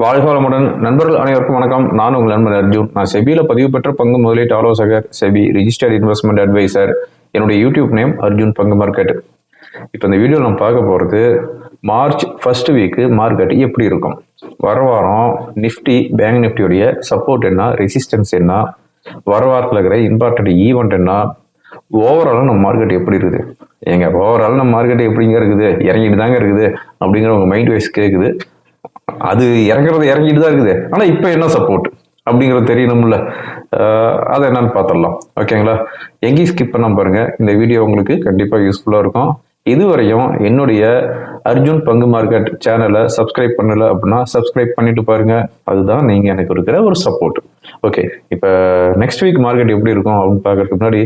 வாழ்க வளமுடன் நண்பர்கள் அனைவருக்கும் வணக்கம். நான் உங்கள் நண்பர் அர்ஜுன். நான் செபியில் பதிவு பெற்ற பங்கு முதலீட்டு ஆலோசகர் செபி ரிஜிஸ்டர்ட் இன்வெஸ்ட்மெண்ட் அட்வைசர் என்னுடைய யூடியூப் நேம் அர்ஜுன் பங்கு மார்க்கெட் இப்போ இந்த வீடியோ நம்ம பார்க்க போகிறது மார்ச் ஃபர்ஸ்ட் வீக்கு மார்க்கெட் எப்படி இருக்கும்? வர வாரம் நிஃப்டி பேங்க் நிஃப்டியுடைய சப்போர்ட் என்ன? ரெசிஸ்டன்ஸ் என்ன? வர வாரத்தில் இருக்கிற இம்பார்ட்டன்ட் ஈவெண்ட் என்ன? ஓவராலாக நம்ம மார்க்கெட் எப்படி இருக்குது? ஏங்க ஓவரால் நம்ம மார்க்கெட் எப்படிங்க இருக்குது? இறங்கிட்டு தாங்க இருக்குது அப்படிங்கிற உங்கள் மைண்ட் வைஸ் கேட்குது அது இறங்குறது இறங்கிட்டு தான் இருக்குது. ஆனால் இப்போ என்ன சப்போர்ட் அப்படிங்கிறது தெரியணும்ல. அதை என்னன்னு பார்த்துடலாம் ஓகேங்களா எங்கேயும் ஸ்கிப் பண்ண பாருங்க. இந்த வீடியோ உங்களுக்கு கண்டிப்பாக யூஸ்ஃபுல்லாக இருக்கும். இதுவரையும் என்னுடைய அர்ஜுன் பங்கு மார்க்கெட் சேனலை சப்ஸ்கிரைப் பண்ணல அப்படின்னா சப்ஸ்கிரைப் பண்ணிட்டு பாருங்க. அதுதான் நீங்கள் எனக்கு இருக்கிற ஒரு சப்போர்ட் ஓகே இப்போ நெக்ஸ்ட் வீக் மார்க்கெட் எப்படி இருக்கும் அப்படின்னு பார்க்கறதுக்கு முன்னாடி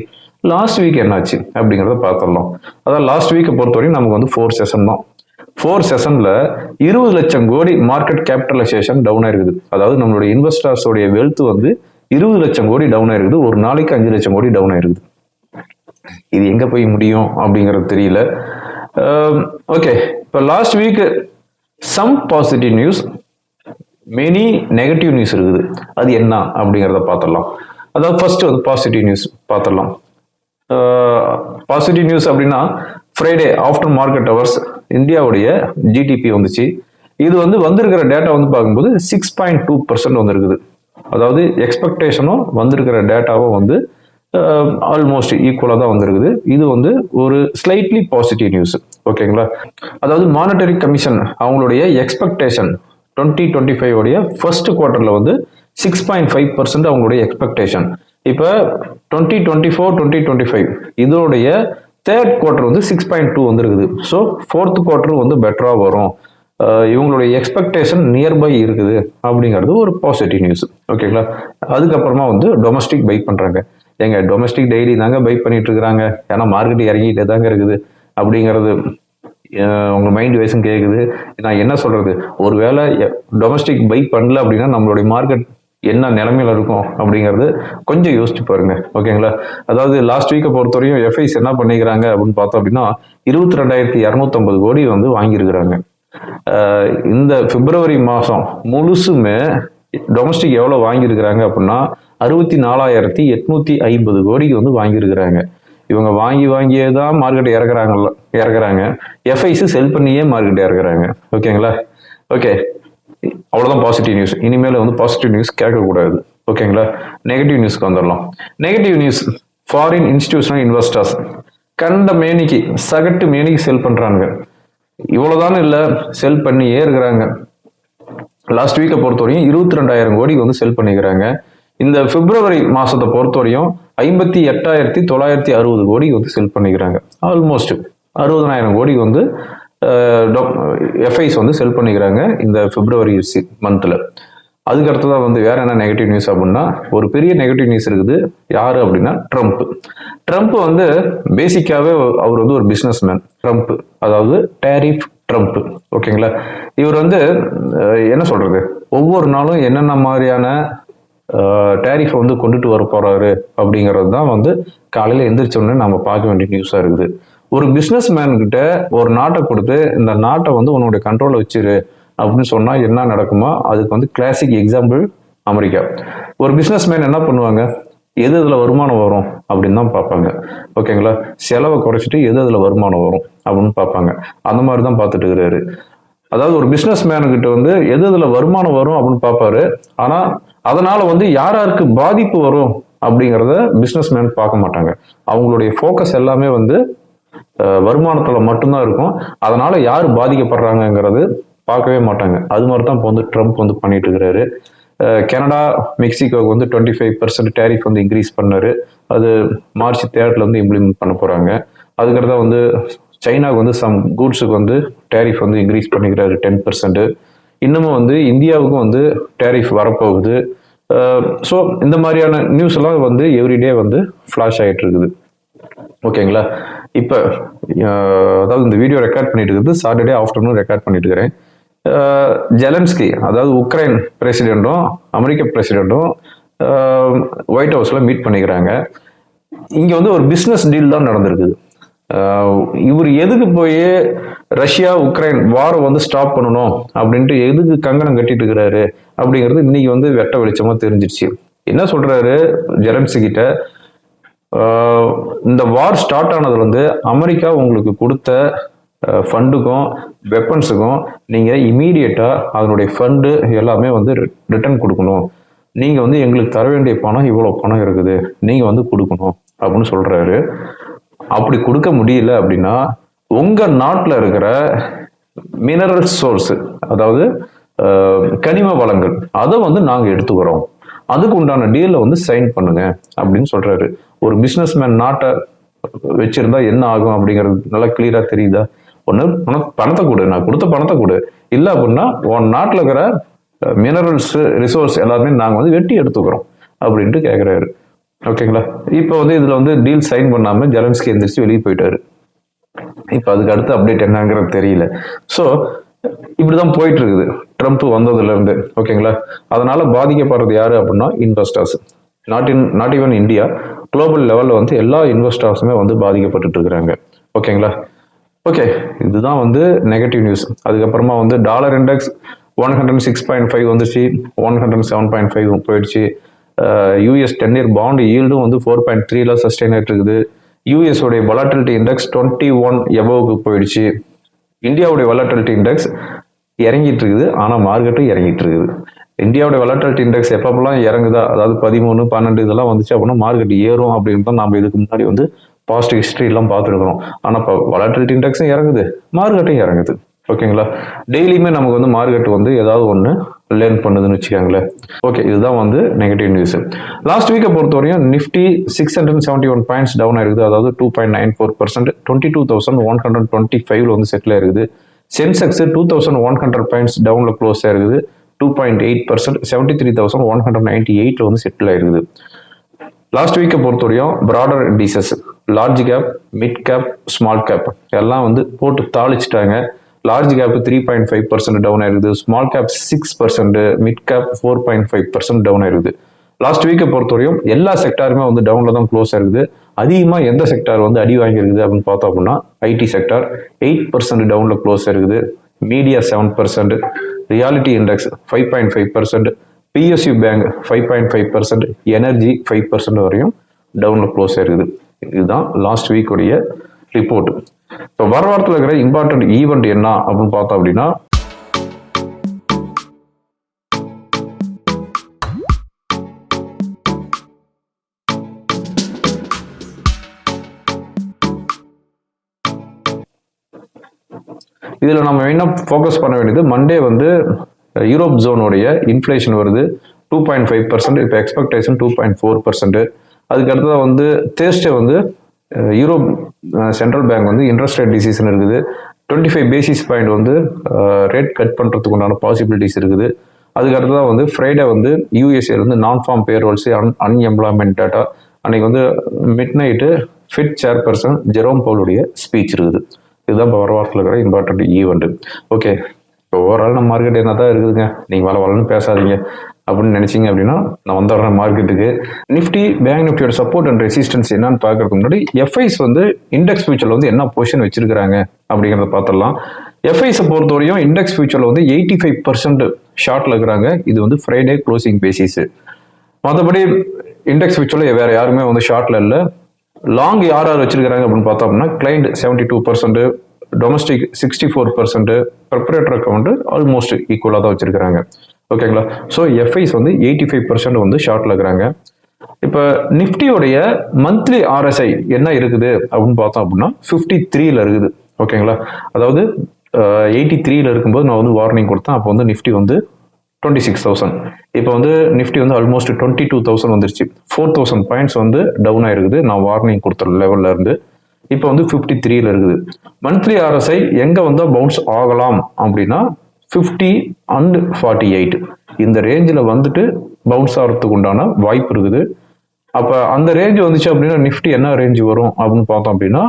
லாஸ்ட் வீக் என்னாச்சு அப்படிங்கிறத பார்த்துடலாம் அதான் லாஸ்ட் வீக்கை பொறுத்தவரையும் நமக்கு வந்து ஃபோர் செஷன் தான். ஃபோர் செஷன்ல இருபது லட்சம் கோடி மார்க்கெட் கேபிட்டலைசேஷன் டவுன் ஆயிருக்குது. அதாவது நம்மளுடைய இன்வெஸ்டர்ஸோடைய வெல்த் வந்து இருபது லட்சம் கோடி டவுன் ஆயிருக்குது. ஒரு நாளைக்கு அஞ்சு லட்சம் கோடி டவுன் ஆயிருக்குது. இது எங்க போய் முடியும் அப்படிங்கிறது தெரியல. ஓகே இப்போ last week some positive news many negative news இருக்குது. அது என்ன அப்படிங்கிறத பார்த்துடலாம் அதாவது ஃபர்ஸ்ட் வந்து பாசிட்டிவ் நியூஸ் பார்த்துடலாம் பாசிட்டிவ் நியூஸ் அப்படின்னா ஃப்ரைடே ஆஃப்டர் மார்க்கெட் ஹவர்ஸ் இந்தியாவுடைய ஜிடிபி வந்துச்சு. இது வந்து வந்திருக்கிற டேட்டா வந்து பார்க்கும்போது சிக்ஸ் பாயிண்ட் டூ பர்சன்ட் வந்துருக்குது. அதாவது எக்ஸ்பெக்டேஷனும் வந்திருக்கிற டேட்டாவும் வந்து ஆல்மோஸ்ட் ஈக்குவலாக தான் வந்திருக்குது. இது வந்து ஒரு ஸ்லைட்லி பாசிட்டிவ் நியூஸ் ஓகேங்களா அதாவது மானிட்டரி கமிஷன் அவங்களுடைய எக்ஸ்பெக்டேஷன் டுவெண்ட்டி டுவெண்ட்டி ஃபைவ் உடைய ஃபர்ஸ்ட் குவார்ட்டரில் வந்து சிக்ஸ் பாயிண்ட் ஃபைவ் பர்சன்ட் அவங்களுடைய எக்ஸ்பெக்டேஷன் இப்போ twenty twenty four twenty twenty five இதோடைய தேர்ட் குவார்டர் வந்து சிக்ஸ் பாயிண்ட் டூ வந்துருக்குது. ஸோ ஃபோர்த் குவார்டர் வந்து பெட்டராக வரும். இவங்களுடைய எக்ஸ்பெக்டேஷன் நியர்பை இருக்குது அப்படிங்கிறது ஒரு பாசிட்டிவ் நியூஸ் ஓகேங்களா அதுக்கப்புறமா வந்து டொமஸ்டிக் பை பண்ணுறாங்க எங்க டொமஸ்டிக் டெய்லி தாங்க பை பண்ணிட்டு இருக்கிறாங்க ஏன்னா மார்க்கெட் இறங்கிட்டே தாங்க இருக்குது. அப்படிங்கிறது உங்க மைண்ட் வைஸும் கேட்குது நான் என்ன சொல்றது? ஒருவேளை டொமஸ்டிக் பை பண்ணல அப்படின்னா நம்மளுடைய மார்க்கெட் என்ன நிலைமையில இருக்கும் அப்படிங்கிறது கொஞ்சம் யோசிச்சு பாருங்க. ஓகேங்களா? அதாவது லாஸ்ட் வீக்கை பொறுத்தவரையும் எஃப்ஐஸ் என்ன பண்ணிக்கிறாங்க அப்படின்னு பார்த்தோம் அப்படின்னா இருபத்தி ரெண்டாயிரத்தி இரநூத்தம்பது கோடி வந்து வாங்கியிருக்கிறாங்க. இந்த பிப்ரவரி மாதம் முழுசுமே டொமஸ்டிக் எவ்வளோ வாங்கியிருக்கிறாங்க அப்படின்னா அறுபத்தி நாலாயிரத்தி எட்நூத்தி ஐம்பது கோடிக்கு வந்து வாங்கியிருக்கிறாங்க. இவங்க வாங்கி வாங்கியே தான் மார்க்கெட் இறக்குறாங்கல்ல இறக்குறாங்க. எஃப்ஐஸ் செல் பண்ணியே மார்க்கெட் இறக்குறாங்க. ஓகேங்களா? ஓகே. அவ்வளோதான் பாசிட்டிவ் நியூஸ் இனிமேல் வந்து பாசிட்டிவ் நியூஸ் கேட்கக்கூடாது. ஓகேங்களா நெகட்டிவ் நியூஸ்க்கு வந்துடலாம். Negative news foreign institutional investors கண்ட மேனிக்கு சகட்டு மேனிக்கு செல் பண்ணுறாங்க இவ்வளோதானு இல்லை செல் பண்ணியே இருக்கிறாங்க. லாஸ்ட் வீக்கை பொறுத்தவரையும் இருபத்தி ரெண்டாயிரம் கோடிக்கு வந்து செல் பண்ணிக்கிறாங்க. இந்த பிப்ரவரி மாசத்தை பொறுத்தவரையும் ஐம்பத்தி எட்டாயிரத்தி தொள்ளாயிரத்தி அறுபது கோடிக்கு வந்து செல் பண்ணிக்கிறாங்க. ஆல்மோஸ்ட் அறுபதனாயிரம் கோடிக்கு வந்து எஃப்ஐஸ் வந்து செல் பண்ணிக்கிறாங்க இந்த பிப்ரவரி மந்த்தில் அதுக்கு அடுத்ததான் வந்து வேற என்ன நெகட்டிவ் நியூஸ் அப்படின்னா ஒரு பெரிய நெகட்டிவ் நியூஸ் இருக்குது. யாரு அப்படின்னா ட்ரம்ப் ட்ரம்ப் வந்து பேசிக்காவே அவர் வந்து ஒரு பிஸ்னஸ் மேன் ட்ரம்ப் அதாவது டேரிஃப் ட்ரம்ப் ஓகேங்களா இவர் வந்து என்ன சொல்றது? ஒவ்வொரு நாளும் என்னென்ன மாதிரியான டேரிஃபை வந்து கொண்டுட்டு வர போறாரு அப்படிங்கிறது தான் வந்து காலையில் எந்திரிச்சோடனே நம்ம பார்க்க வேண்டிய நியூஸாக இருக்குது. ஒரு பிஸ்னஸ் கிட்ட ஒரு நாட்டை கொடுத்து இந்த நாட்டை வந்து உன்னுடைய கண்ட்ரோலில் வச்சிரு அப்படின்னு சொன்னால் என்ன நடக்குமோ அதுக்கு வந்து கிளாசிக் எக்ஸாம்பிள் அமெரிக்கா. ஒரு பிஸ்னஸ் மேன் என்ன பண்ணுவாங்க? எது அதில் வருமானம் வரும் அப்படின்னு தான் பார்ப்பாங்க. ஓகேங்களா செலவை குறைச்சிட்டு எது அதில் வருமானம் வரும் அப்படின்னு பார்ப்பாங்க. அந்த மாதிரி தான் பார்த்துட்டு இருக்கிறாரு. அதாவது ஒரு பிஸ்னஸ் மேனுக்கிட்ட வந்து எது அதில் வருமானம் வரும் அப்படின்னு பார்ப்பாரு. ஆனால் அதனால் வந்து யார் யாருக்கு பாதிப்பு வரும் அப்படிங்கிறத பிஸ்னஸ் மேன் பார்க்க மாட்டாங்க. அவங்களுடைய ஃபோக்கஸ் எல்லாமே வந்து வருமானத்துல மட்டும்தான் இருக்கும். அதனால யார் பாதிக்கப்படுறாங்கங்கிறது பார்க்கவே மாட்டாங்க. அது மாதிரி தான் இப்போ வந்து ட்ரம்ப் வந்து பண்ணிட்டு இருக்கிறாரு. கனடா மெக்சிகோவுக்கு வந்து டுவெண்ட்டி ஃபைவ் பர்சன்ட் டேரிஃப் வந்து இன்க்ரீஸ் பண்ணாரு. அது மார்ச் தேர்ட்ல வந்து இம்ப்ளிமெண்ட் பண்ண போறாங்க. அதுக்கடுத்த வந்து சைனாவுக்கு வந்து சம் கூட்ஸுக்கு வந்து டேரிஃப் வந்து இன்க்ரீஸ் பண்ணிக்கிறாரு டென் பர்சன்ட் இன்னமும் வந்து இந்தியாவுக்கும் வந்து டேரிஃப் வரப்போகுது. ஸோ இந்த மாதிரியான நியூஸ் எல்லாம் வந்து எவ்ரிடே வந்து ஃப்ளாஷ் ஆகிட்டு இருக்குது. ஓகேங்களா? இப்போ அதாவது இந்த வீடியோ ரெக்கார்ட் பண்ணிட்டு இருக்குது சாட்டர்டே ஆஃப்டர்நூன் ரெக்கார்ட் பண்ணிட்டு இருக்கிறேன். ஜெலன்ஸ்கி அதாவது உக்ரைன் பிரசிடெண்ட்டும் அமெரிக்க பிரசிடெண்ட்டும் ஒயிட் ஹவுஸில் மீட் பண்ணிக்கிறாங்க. இங்கே வந்து ஒரு பிஸ்னஸ் டீல் தான் நடந்திருக்குது. இவர் எதுக்கு போய் ரஷ்யா உக்ரைன் வாரம் வந்து ஸ்டாப் பண்ணணும்? அப்படின்ட்டு எதுக்கு கங்கணம் கட்டிட்டு இருக்கிறாரு? அப்படிங்கிறது இன்னைக்கு வந்து வெட்ட வெளிச்சமாக தெரிஞ்சிருச்சு. என்ன சொல்றாரு ஜெலன்ஸ்கிட்ட கிட்ட? இந்த வார் ஸ்டார்ட் ஆனதுலேருந்து அமெரிக்கா உங்களுக்கு கொடுத்த ஃபண்டுக்கும் வெப்பன்ஸுக்கும் நீங்கள் இமீடியட்டாக அதனுடைய ஃபண்டு எல்லாமே வந்து ரிட்டர்ன் கொடுக்கணும். நீங்கள் வந்து எங்களுக்கு தர வேண்டிய பணம் இவ்வளோ பணம் இருக்குது. நீங்கள் வந்து கொடுக்கணும் அப்படின்னு சொல்கிறாரு அப்படி கொடுக்க முடியல அப்படின்னா உங்கள் நாட்டில் இருக்கிற மினரல் சோர்ஸு அதாவது கனிம வளங்கள் அதை வந்து நாங்கள் எடுத்துக்கிறோம். அதுக்கு உண்டான டீலை வந்து சைன் பண்ணுங்க அப்படின்னு சொல்றாரு. ஒரு பிசினஸ் மேன் நாட்டை வச்சிருந்தா என்ன ஆகும் அப்படிங்கிறது நல்லா கிளியரா தெரியுதா? ஒன்று பணத்தை கொடு நான் கொடுத்த பணத்தை கொடு. இல்லை அப்படின்னா உன் நாட்டில் இருக்கிற மினரல்ஸ் ரிசோர்ஸ் எல்லாருமே நாங்கள் வந்து வெட்டி எடுத்துக்கிறோம் அப்படின்ட்டு கேட்குறாரு ஓகேங்களா இப்போ வந்து இதில் வந்து டீல் சைன் பண்ணாமல் ஜெலன்ஸ்கி எந்திரிச்சு வெளியே போயிட்டாரு. இப்போ அதுக்கு அடுத்து அப்டேட் என்னங்கிறது தெரியல. ஸோ இப்படிதான் போயிட்டு இருக்குது ட்ரம்ப் வந்ததுல இருந்து ஓகேங்களா அதனால பாதிக்கப்படுறது யாரு அப்படின்னா investors not in not even India global லெவலில் வந்து எல்லா இன்வெஸ்டர்ஸுமே வந்து பாதிக்கப்பட்டுட்டு இருக்கிறாங்க ஓகேங்களா ஓகே இதுதான் வந்து நெகட்டிவ் நியூஸ் அதுக்கப்புறமா வந்து dollar index one hundred six point five வந்துச்சு. One hundred seven point five போயிடுச்சு. யூஎஸ் டென் இயர் பாண்டு ஈல்டும் வந்து ஃபோர் பாயிண்ட் த்ரீல சஸ்டெயின் ஆகிட்டு இருக்குது யூஎஸ் உடைய வொலாட்டிலிட்டி இண்டெக்ஸ் டுவெண்ட்டி ஒன் எவோவுக்கு போயிடுச்சு. இந்தியாவுடைய வொலாட்டிலிட்டி இண்டெக்ஸ் இறங்கிட்டு இருக்குது ஆனால் மார்க்கெட்டும் இறங்கிட்டு இருக்குது இந்தியாவுடைய வொலாட்டிலிட்டி இண்டெக்ஸ் எப்பப்பெல்லாம் இறங்குதா அதாவது பதிமூணு பன்னெண்டு இதெல்லாம் வந்துச்சு அப்படின்னா மார்க்கெட் ஏறும் அப்படின்னு தான் நம்ம இதுக்கு முன்னாடி வந்து பாசிட்டிவ் ஹிஸ்ட்ரி எல்லாம் பார்த்துருக்குறோம். ஆனால் இப்போ வொலாட்டிலிட்டி இண்டெக்ஸும் இறங்குது மார்க்கெட்டும் இறங்குது. ஓகேங்களா? டெய்லியுமே நமக்கு வந்து மார்க்கெட் வந்து ஏதாவது ஒன்று லேர்ன் பண்ணுதுன்னு வச்சுக்கோங்களேன். ஓகே இதுதான் வந்து நெகட்டிவ் நியூஸ் லாஸ்ட் வீக்கை பொறுத்தவரையும் Nifty six hundred seventy one points down ஆயிருக்குது அதாவது two point nine four percent twenty two thousand one hundred twenty ஃபைவ்ல வந்து செட்டில் ஆயிருக்குது. Sensex two thousand one hundred points டவுனில் க்ளோஸ் ஆயிருக்குது. Two point eight percent seventy three thousand one hundred ninety எயிட்டில் வந்து settle ஆயிருக்குது. லாஸ்ட் வீக்கை பொறுத்தவரையும் broader indices large cap mid cap small cap எல்லாம் வந்து போட்டு தாளிச்சிட்டாங்க. Large cap three point five percent down ஆயிருக்குது small cap six percent mid cap four point five percent down ஆயிருக்குது லாஸ்ட் வீக்கை பொறுத்தவரையும் எல்லா செக்டாருமே வந்து டவுனில் தான் க்ளோஸ் ஆயிருக்குது அதிகமாக எந்த செக்டார் வந்து அடி வாங்கியிருக்குது அப்படின்னு பார்த்தோம் அப்படின்னா ஐடி செக்டார் எயிட் பர்சன்ட் டவுனில் க்ளோஸ் ஆயிருக்குது. Media seven percent realty index five point five percent PSU bank five point five percent energy five percent வரையும் டவுனில் க்ளோஸ் ஆயிருக்குது. இதுதான் லாஸ்ட் வீக்குடைய ரிப்போர்ட் இப்போ வர வாரத்தில் இருக்கிற இம்பார்ட்டன்ட் ஈவெண்ட் என்ன அப்படின்னு பார்த்தோம் அப்படின்னா இதில் நம்ம மெயினாக ஃபோக்கஸ் பண்ண வேண்டியது மண்டே வந்து யூரோப் ஜோனுடைய இன்ஃப்ளேஷன் வருது. டூ பாயிண்ட் ஃபைவ் பர்சன்ட் இப்போ expectation two point four percent அதுக்கடுத்ததாக வந்து தேர்ஸ்டே வந்து யூரோப் சென்ட்ரல் பேங்க் வந்து இன்ட்ரெஸ்ட் ரேட் டிசிஷன் இருக்குது. டுவெண்ட்டி ஃபைவ் பேசிஸ் பாயிண்ட் வந்து ரேட் கட் பண்ணுறதுக்கு உண்டான பாசிபிலிட்டிஸ் இருக்குது. அதுக்கு தான் வந்து ஃப்ரைடே வந்து USA non farm payrolls un unemployment data அன்னைக்கு வந்து mid night Fed chairperson Jerome பவுலுடைய ஸ்பீச் இருக்குது. இதுதான் இப்போ வர வாரத்தில் இருக்கிற இம்பார்ட்டன்ட் ஈவெண்ட்டு ஓகே இப்போ ஓவரால் நம்ம மார்க்கெட் என்ன தான் இருக்குதுங்க. நீங்கள் வள வளன்னு பேசாதீங்க. அப்படின்னு நினைச்சிங்க அப்படின்னா நான் வந்துடுறேன் மார்க்கெட்டுக்கு நிஃப்டி பேங்க் நிஃப்டியோட சப்போர்ட் அண்ட் ரெசிஸ்டன்ஸ் என்னன்னு பார்க்கறதுக்கு முன்னாடி எஃப்ஐஸ் வந்து இண்டெக்ஸ் ஃபியூச்சரில் வந்து என்ன பொசிஷன் வச்சிருக்கிறாங்க அப்படிங்கிறத பார்த்துடலாம். எஃப்ஐஸை பொறுத்தவரையும் இண்டெக்ஸ் ஃபியூச்சரில் வந்து எயிட்டி ஃபைவ் பர்சன்ட் ஷார்ட்டில் இருக்கிறாங்க. இது வந்து ஃப்ரைடே க்ளோசிங் பேசிஸ் மற்றபடி இண்டெக்ஸ் ஃபியூச்சரில் வேறு யாருமே வந்து ஷார்ட்டில் இல்லை. லாங் யார் யார் வச்சிருக்கிறாங்க அப்படின்னு பார்த்தோம்னா client seventy two percent domestic sixty four percent proprietor account almost ஈக்குவலாக தான் வச்சிருக்காங்க ஓகேங்களா ஸோ எஃப்ஐஸ் வந்து எயிட்டி ஃபைவ் பர்சன்ட் வந்து ஷார்ட்ல இருக்கிறாங்க. இப்போ நிஃப்டியோடைய மந்த்லி ஆர்எஸ்ஐ என்ன இருக்குது அப்படின்னு பார்த்தோம் அப்படின்னா ஃபிஃப்டி த்ரீல இருக்குது. ஓகேங்களா அதாவது எயிட்டி த்ரீல இருக்கும்போது நான் வந்து வார்னிங் கொடுத்தேன். அப்போ வந்து நிஃப்டி வந்து டுவெண்ட்டி சிக்ஸ் தௌசண்ட் இப்போ வந்து நிஃப்டி வந்து ஆல்மோஸ்ட் டுவெண்ட்டி டூ தௌசண்ட் வந்துருச்சு. ஃபோர் தௌசண்ட் பாயிண்ட்ஸ் வந்து டவுன் ஆயிருக்குது. நான் வார்னிங் கொடுத்த லெவல்ல இருந்து. இப்போ வந்து ஃபிஃப்டி த்ரீல இருக்குது. மந்த்லி ஆர்எஸ்ஐ எங்கே வந்தால் பவுன்ஸ் ஆகலாம் அப்படின்னா ஃபிஃப்டி அண்ட் ஃபார்ட்டி எயிட் இந்த ரேஞ்சில் வந்துட்டு பவுன்ஸ் ஆகிறதுக்கு உண்டான வாய்ப்பு இருக்குது. அப்போ அந்த ரேஞ்ச் வந்துச்சு அப்படின்னா நிஃப்டி என்ன ரேஞ்ச் வரும் அப்படின்னு பார்த்தோம் அப்படின்னா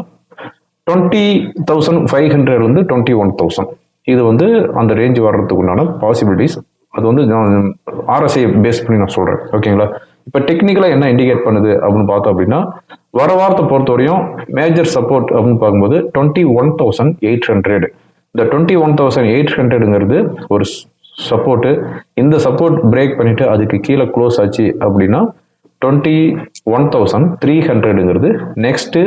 டுவெண்ட்டி தௌசண்ட் ஃபைவ் ஹண்ட்ரட் வந்து டுவெண்ட்டி ஒன் தௌசண்ட் இது வந்து அந்த ரேஞ்ச் வர்றதுக்கு உண்டான பாசிபிலிட்டிஸ் அது வந்து நான் ஆர்எஸ்ஐ பேஸ் பண்ணி நான் சொல்கிறேன் ஓகேங்களா இப்போ டெக்னிக்கலாக என்ன இண்டிகேட் பண்ணுது அப்படின்னு பார்த்தோம் அப்படின்னா வர வாரத்தை பொறுத்தவரையும் மேஜர் சப்போர்ட் அப்படின்னு பார்க்கும்போது twenty one thousand eight hundred இந்த டுவெண்ட்டி ஒன் தௌசண்ட் எயிட் ஹண்ட்ரடுங்கிறது ஒரு சப்போர்ட்டு இந்த சப்போர்ட் பிரேக் பண்ணிட்டு அதுக்கு கீழே க்ளோஸ் ஆச்சு அப்படின்னா twenty one thousand three ஹண்ட்ரடுங்கிறது next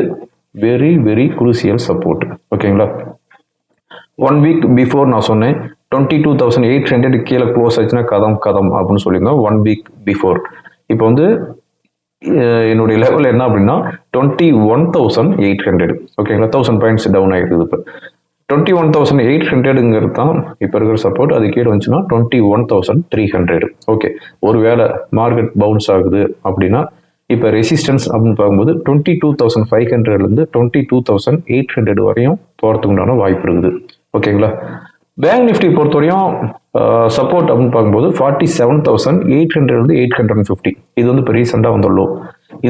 very very crucial support ஓகேங்களா? ஒன் வீக் பிஃபோர் நான் சொன்னேன் twenty two thousand eight hundred கீழே க்ளோஸ் ஆச்சுன்னா கதம் கதம் அப்படின்னு சொல்லியிருந்தோம் ஒன் வீக் பிஃபோர் இப்போ வந்து என்னுடைய லெவல் என்ன அப்படின்னா twenty one thousand eight hundred ஓகேங்களா தௌசண்ட் பாயிண்ட்ஸ் டவுன் ஆகிருக்குது இப்போ. டுவெண்ட்டி ஒன் தௌசண்ட் எயிட் ஹண்ட்ரடுங்கிறது தான் இப்போ இருக்கிற சப்போர்ட் அது கீழே வந்துச்சுன்னா twenty one thousand three hundred okay ஒரு வேளை மார்க்கெட் பவுன்ஸ் ஆகுது அப்படின்னா இப்போ ரெசிஸ்டன்ஸ் அப்படின்னு பார்க்கும்போது டுவெண்ட்டி டூ தௌசண்ட் ஃபைவ் ஹண்ட்ரட்லேருந்து twenty two thousand eight hundred வரையும் போகிறதுக்கு உண்டான வாய்ப்பு இருக்குது. ஓகேங்களா பேங்க் நிஃப்டி பொறுத்தவரையும் சப்போர்ட் அப்படின்னு பார்க்கும்போது forty seven thousand eight hundred eight hundred and fifty இது வந்து இப்போ ரீசெண்டாக வந்த லோ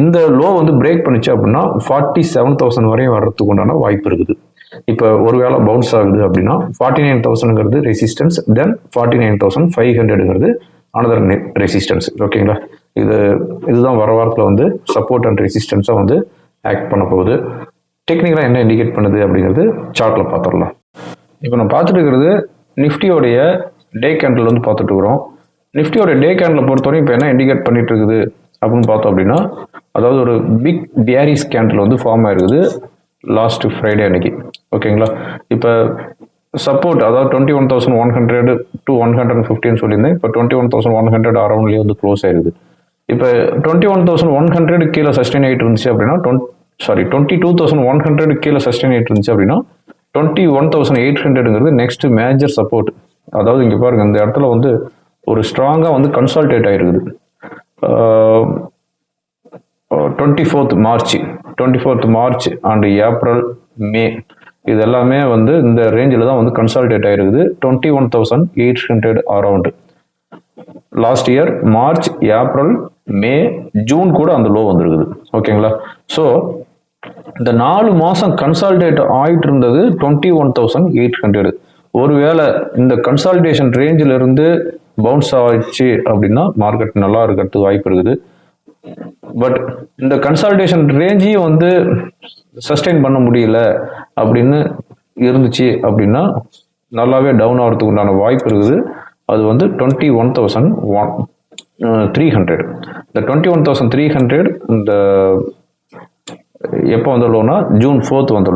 இந்த லோ வந்து பிரேக் பண்ணுச்சு அப்படின்னா ஃபார்ட்டி செவன் தௌசண்ட் வரையும் வர்றதுக்கு உண்டான வாய்ப்பு இருக்குது. இப்போ ஒரு வேளை பவுன்ஸ் ஆகுது அப்படின்னா forty nine தௌசண்ட்ங்கிறது resistance then forty nine thousand five ஹண்ட்ரடுங்கிறது another resistance ஓகேங்களா இது இதுதான் வர வாரத்தில் வந்து சப்போர்ட் அண்ட் ரெசிஸ்டன்ஸாக வந்து ஆக்ட் பண்ண போகுது. டெக்னிக்கலாக என்ன இண்டிகேட் பண்ணுது அப்படிங்கிறது சார்ட்டில் பார்த்துடலாம். இப்போ நான் பார்த்துட்டு இருக்கிறது நிஃப்டியோடைய டே கேண்டில் வந்து பார்த்துட்டு இருக்கிறோம் நிஃப்டியோட டே கேண்டில் பொறுத்தவரைக்கும் இப்போ என்ன இண்டிகேட் பண்ணிட்டு இருக்குது அப்படின்னு பார்த்தோம் அப்படின்னா அதாவது ஒரு பிக் பியாரிஸ் கேண்டில் வந்து ஃபார்ம் ஆயிருக்குது லாஸ்ட் ஃப்ரைடே அன்னைக்கு. ஓகேங்களா இப்போ சப்போர்ட் அதாவது twenty one thousand one hundred to one hundred ஃபிஃப்டின்னு சொல்லியிருந்தேன். இப்போ twenty one thousand one hundred அரௌண்ட்லேயே வந்து க்ளோஸ் ஆயிருக்குது இப்போ twenty one thousand one hundred கீழே சஸ்டெயின் ஆகிட்டு இருந்துச்சு அப்படின்னா twenty sorry twenty two thousand one hundred கீழே சஸ்டெயின் ஆகிட்டு இருந்துச்சு அப்படின்னா டுவெண்ட்டி ஒன் தௌசண்ட் எயிட் ஹண்ட்ரடுங்கிறது நெக்ஸ்ட் மேஜர் சப்போர்ட் அதாவது இங்கே பாருங்க இந்த இடத்துல வந்து ஒரு ஸ்ட்ராங்காக வந்து கன்சால்டேட் ஆகிருக்குது twenty fourth March twenty fourth March and April May இது எல்லாமே வந்து இந்த ரேஞ்சில் தான் வந்து கன்சால்டேட் ஆகிருக்குது twenty one thousand eight hundred around last year March April May June கூட அந்த லோ வந்திருக்குது. ஓகேங்களா ஸோ இந்த நாலு மாதம் கன்சால்டேட் ஆயிட்டு இருந்தது twenty one thousand eight hundred ஒருவேளை இந்த கன்சால்டேஷன் ரேஞ்சில் இருந்து பவுன்ஸ் ஆயிடுச்சு அப்படின்னா மார்க்கெட் நல்லா இருக்கிறதுக்கு வாய்ப்பு இருக்குது. பட் இந்த கன்சால்டேஷன் ரேஞ்சையும் வந்து சஸ்டெயின் பண்ண முடியல அப்படின்னு இருந்துச்சு அப்படின்னா நல்லாவே டவுன் ஆகிறதுக்கு உண்டான வாய்ப்பு இருக்குது. அது வந்து twenty one thousand one three hundred இந்த twenty one thousand three hundred இந்த எப்போ வந்த ஜூன் ஃபோர்த் வந்த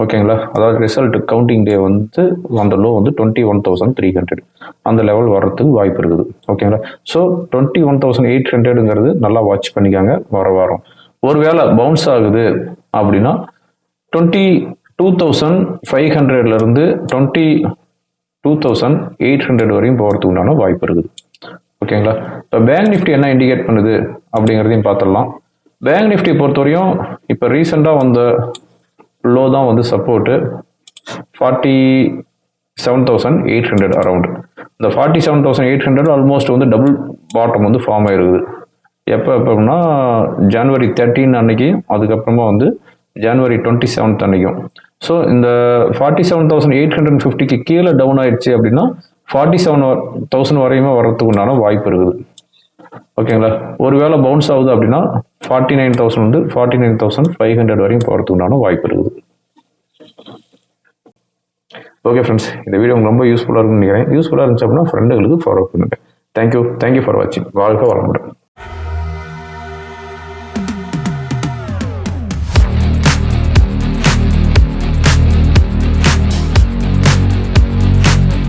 ஓகேங்களா? அதாவது ரிசல்ட் கவுண்டிங் டே வந்து வந்த லோ வந்து twenty one thousand three hundred அந்த லெவல் வர்றதுக்கு வாய்ப்பு இருக்குது. ஓகேங்களா? So twenty one thousand eight ஹண்ட்ரடுங்கிறது நல்லா வாட்ச் பண்ணிக்காங்க வர வாரம். ஒருவேளை பவுன்ஸ் ஆகுது அப்படின்னா டுவெண்ட்டி டூ தௌசண்ட் ஃபைவ் ஹண்ட்ரட்லேருந்து twenty two thousand eight hundred வரையும் போகிறதுக்கு உண்டான வாய்ப்பு இருக்குது. ஓகேங்களா? இப்போ பேங்க் நிஃப்டி என்ன இண்டிகேட் பண்ணுது அப்படிங்கிறதையும் பார்த்துடலாம். பேங்க் நிஃப்டி பொறுத்தவரையும் இப்போ ரீசெண்டாக வந்த லோ தான் வந்து support forty seven thousand eight hundred around இந்த forty seven thousand eight hundred almost வந்து டபுள் பாட்டம் வந்து ஃபார்ம் ஆயிருக்குது. எப்போ எப்போனா ஜான்வரி தேர்ட்டீன் அன்னைக்கு அதுக்கப்புறமா வந்து ஜான்வரி டுவெண்ட்டி செவன்த் அன்னைக்கும். ஸோ இந்த forty seven thousand eight hundred ஃபிஃப்டிக்கு கீழே டவுன் ஆயிடுச்சு அப்படின்னா ஃபார்ட்டி செவன் தௌசண்ட் வரையுமே வர்றதுக்கு உண்டான வாய்ப்பு இருக்குது. ஓகேங்களா ஒருவேளை பவுன்ஸ் ஆகுது அப்படின்னா ஃபார்ட்டி நைன் தௌசண்ட் வந்து forty nine thousand five hundred வரைக்கும் போகிறதுக்கு உண்டான வாய்ப்பு இருக்குது. ஓகே ஃப்ரெண்ட்ஸ் இந்த வீடியோ உங்களுக்கு ரொம்ப யூஸ்ஃபுல்லாக இருக்கும்னு நினைக்கிறேன். யூஸ்ஃபுல்லாக இருந்துச்சு அப்படின்னா ஃப்ரெண்டுகளுக்கு ஃபாலோ பண்ணுங்கள் thank you thank you for வாட்சிங் வாழ்க வளமுடன்.